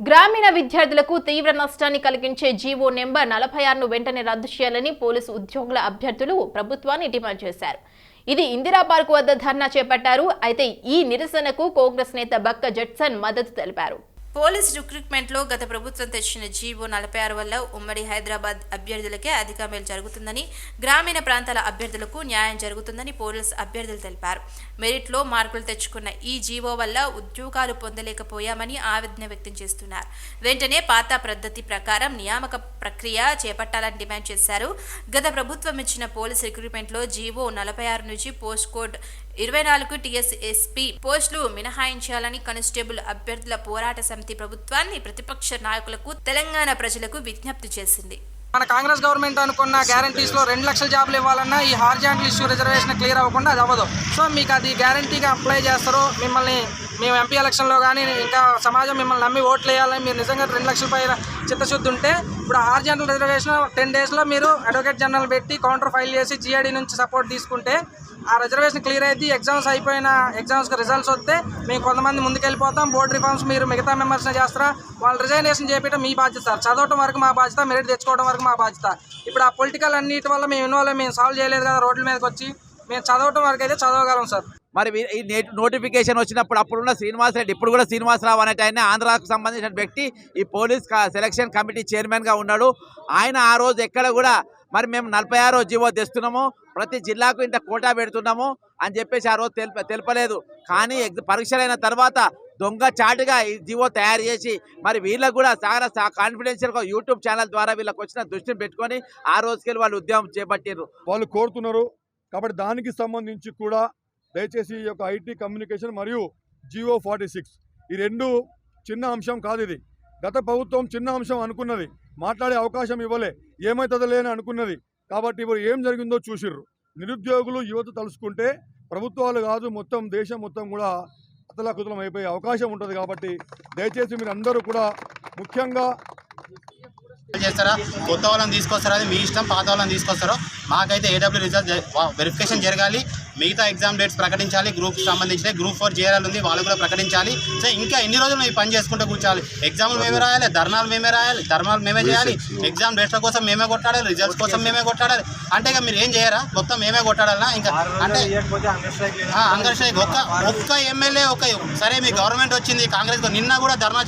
గ్రామీణ విద్యార్థులకు తీవ్ర నష్టాన్ని కలిగించే జీవో నెంబర్ నలభై ఆరును వెంటనే రద్దు చేయాలని పోలీసు ఉద్యోగుల అభ్యర్థులు ప్రభుత్వాన్ని డిమాండ్ చేశారు. ఇది ఇందిరా పార్క్ వద్ద ధర్నా చేపట్టారు. అయితే ఈ నిరసనకు కాంగ్రెస్ నేత బక్క జట్సన్ మద్దతు తెలిపారు. పోలీస్ రిక్రూట్మెంట్లో గత ప్రభుత్వం తెచ్చిన జీవో నలభై ఆరు వల్ల ఉమ్మడి హైదరాబాద్ అభ్యర్థులకే అధిక మేలు జరుగుతుందని గ్రామీణ ప్రాంతాల అభ్యర్థులకు న్యాయం జరుగుతుందని పోలీస్ అభ్యర్థులు తెలిపారు. మెరిట్లో మార్కులు తెచ్చుకున్న ఈ జీవో వల్ల ఉద్యోగాలు పొందలేకపోయామని ఆవేదన వ్యక్తం చేస్తున్నారు. వెంటనే పాత పద్ధతి ప్రకారం నియామక ప్రక్రియ చేపట్టాలని డిమాండ్ చేశారు. గత ప్రభుత్వం ఇచ్చిన పోలీస్ రిక్రూట్మెంట్లో జీవో నలభై ఆరు నుంచి పోస్ట్ కోడ్ ఇరవై నాలుగు టీఎస్ఎస్పీ పోస్టులు మినహాయించాలని కానిస్టేబుల్ అభ్యర్థుల పోరాట సమితి ప్రభుత్వాన్ని ప్రతిపక్ష నాయకులకు తెలంగాణ ప్రజలకు విజ్ఞప్తి చేసింది. మన కాంగ్రెస్ గవర్నమెంట్ అనుకున్న గ్యారంటీస్లో రెండు లక్షల జాబ్లు ఇవ్వాలన్నా ఈ హార్జాంటల్ ఇష్యూ రిజర్వేషన్ క్లియర్ అవ్వకుండా అది అవ్వదు. సో మీకు అది గ్యారంటీగా అప్లై చేస్తారు మిమ్మల్ని మేము ఎంపీ ఎలక్షన్లో కానీ ఇంకా సమాజం మిమ్మల్ని నమ్మి ఓట్లు వేయాలని మీరు నిజంగా రెండు లక్షల పైన చిత్తశుద్ధి ఉంటే ఇప్పుడు ఆరు జనరల్ రిజర్వేషన్ టెన్ డేస్లో మీరు అడ్వకేట్ జనరల్ పెట్టి కౌంటర్ ఫైల్ చేసి జిఐడి నుంచి సపోర్ట్ తీసుకుంటే ఆ రిజర్వేషన్ క్లియర్ అయితే ఎగ్జామ్స్ అయిపోయిన ఎగ్జామ్స్కి రిజల్ట్స్ వస్తే మేము కొంతమంది ముందుకెళ్ళిపోతాం బోర్డు రిఫార్మ్స్ మీరు మిగతా మెంబర్స్ని చేస్తారా? వాళ్ళు రిజైనేషన్ చేయడం మీ బాధ్యత సార్ చదవటం వరకు మా బాధ్యత మెరిట్ తెచ్చుకోవడం వరకు మా బాధ్యత. ఇప్పుడు ఆ పొలిటికల్ అన్నిటి వల్ల మేము ఇన్వాల్వ్ మేము సాల్వ్ చేయలేదు కదా రోడ్ల మీదకి వచ్చి మేము చదవటం వరకు అయితే చదవగలం సార్. మరి వీ- ఈ నోటిఫికేషన్ వచ్చినప్పుడు అప్పుడున్న శ్రీనివాసరెడ్డి ఇప్పుడు కూడా శ్రీనివాసరావు అనేట ఆయన ఆంధ్రాకు సంబంధించిన వ్యక్తి ఈ పోలీస్ సెలక్షన్ కమిటీ చైర్మన్గా ఉన్నాడు. ఆయన ఆ రోజు ఎక్కడ కూడా మరి మేము నలభై ఆరో జీవో తెస్తున్నాము ప్రతి జిల్లాకు ఇంత కోటా పెడుతున్నాము అని చెప్పేసి ఆ రోజు తెలప తెలపలేదు. కానీ పరీక్షలైన తర్వాత దొంగ చాటుగా ఈ జీవో తయారు చేసి మరి వీళ్ళకు కూడా చాలా కాన్ఫిడెన్షియల్గా యూట్యూబ్ ఛానల్ ద్వారా వీళ్ళకి వచ్చిన దృష్టిని పెట్టుకొని ఆ రోజుకెళ్ళి వాళ్ళు ఉద్యమం చేపట్టారు వాళ్ళు కోరుతున్నారు. కాబట్టి దానికి సంబంధించి కూడా దయచేసి ఈ యొక్క ఐటీ కమ్యూనికేషన్ మరియు జియో ఫార్టీ సిక్స్ ఈ రెండు చిన్న అంశం కాదు ఇది. గత ప్రభుత్వం చిన్న అంశం అనుకున్నది. మాట్లాడే అవకాశం ఇవ్వలే. ఏమవుతుందో లేని అనుకున్నది. కాబట్టి ఇప్పుడు ఏం జరిగిందో చూసిర్రు. నిరుద్యోగులు యువత తలుసుకుంటే ప్రభుత్వాలు కాదు మొత్తం దేశం మొత్తం కూడా అతలాకుతలం అయిపోయే అవకాశం ఉంటుంది కాబట్టి దయచేసి మీరు అందరూ కూడా ముఖ్యంగా చేస్తారా? కొత్త వాళ్ళని తీసుకొస్తారా? అది మీ ఇష్టం పాత వాళ్ళని తీసుకొస్తారో మాకైతే ఏడబ్ల్యూ రిజల్ట్ వెరిఫికేషన్ జరగాలి. మిగతా ఎగ్జామ్ డేట్స్ ప్రకటించాలి గ్రూప్ సంబంధించిన గ్రూప్ ఫోర్ చేయాలి ఉంది వాళ్ళు కూడా ప్రకటించాలి. సో ఇంకా ఎన్ని రోజులు మేము పని చేసుకుంటూ కూర్చోాలి ఎగ్జామ్లు మేమే రాయాలి ధర్నాలు మేమే రాయాలి ధర్నాలు మేమే చేయాలి. ఎగ్జామ్ డేట్ల కోసం మేమే కొట్టాడాలి రిజల్ట్స్ కోసం మేమే కొట్టాడాలి అంటే ఇక మీరు ఏం చేయరా? మొత్తం మేమే కొట్టాడాలా ఇంకా అంటే అంగర్ స్ట్రైక్ ఒక్క ఒక్క ఎమ్మెల్యే ఒక సరే మీ గవర్నమెంట్ వచ్చింది కాంగ్రెస్ నిన్న కూడా ధర్నా